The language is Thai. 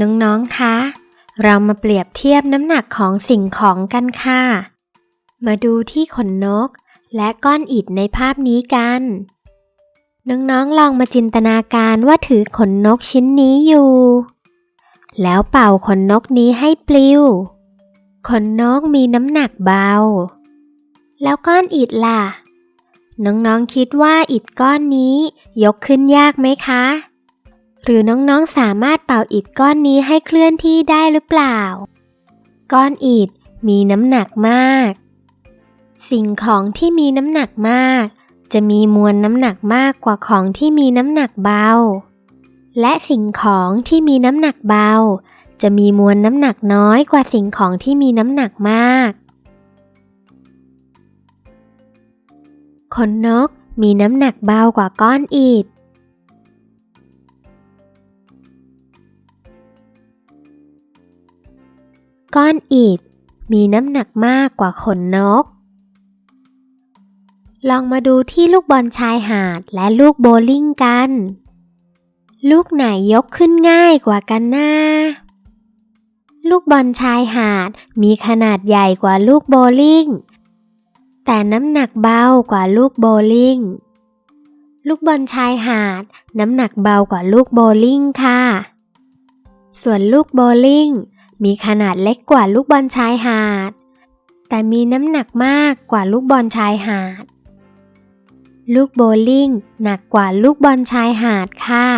น้องๆ คะ เรามาเปรียบเทียบน้ำหนักของสิ่งของกันค่ะ มาดูที่ขนนก และก้อนอิฐในภาพนี้กัน น้องๆ ลองมาจินตนาการว่าถือขนนกชิ้นนี้อยู่ แล้วเป่าขนนกนี้ให้ปลิว ขนนกมีน้ำหนักเบา แล้วก้อนอิฐล่ะ น้องๆ คิดว่าอิฐก้อนนี้ยกขึ้นยากไหมคะ หรือน้องๆสามารถเป่าอิฐก้อนนี้ให้เคลื่อนที่ได้หรือเปล่า ก้อนอิฐมีน้ำหนักมาก สิ่งของที่มีน้ำหนักมาก จะมีมวลน้ำหนักมากกว่าของที่มีน้ำหนักเบา และสิ่งของที่มีน้ำหนักเบา จะมีมวลน้ำหนักน้อยกว่าสิ่งของที่มีน้ำหนักมากขนนกมีน้ำหนักเบากว่าก้อนอิฐ ก้อนอิฐมีน้ำหนักมากกว่าขนนก ลองมาดูที่ลูกบอลชายหาดและลูกโบลิ่งกัน ลูกไหนยกขึ้นง่ายกว่ากันนะลูกบอลชายหาดมีขนาดใหญ่กว่าลูกโบลิ่ง แต่น้ำหนักเบากว่าลูกโบลิ่ง ลูกบอลชายหาดน้ำหนักเบากว่าลูกโบลิ่งค่ะ ส่วนลูกโบลิ่ง มีขนาดเล็กกว่าลูกบอลชายหาด แต่มีน้ำหนักมากกว่าลูกบอลชายหาด ลูกโบลิ่งหนักกว่าลูกบอลชายหาดค่ะ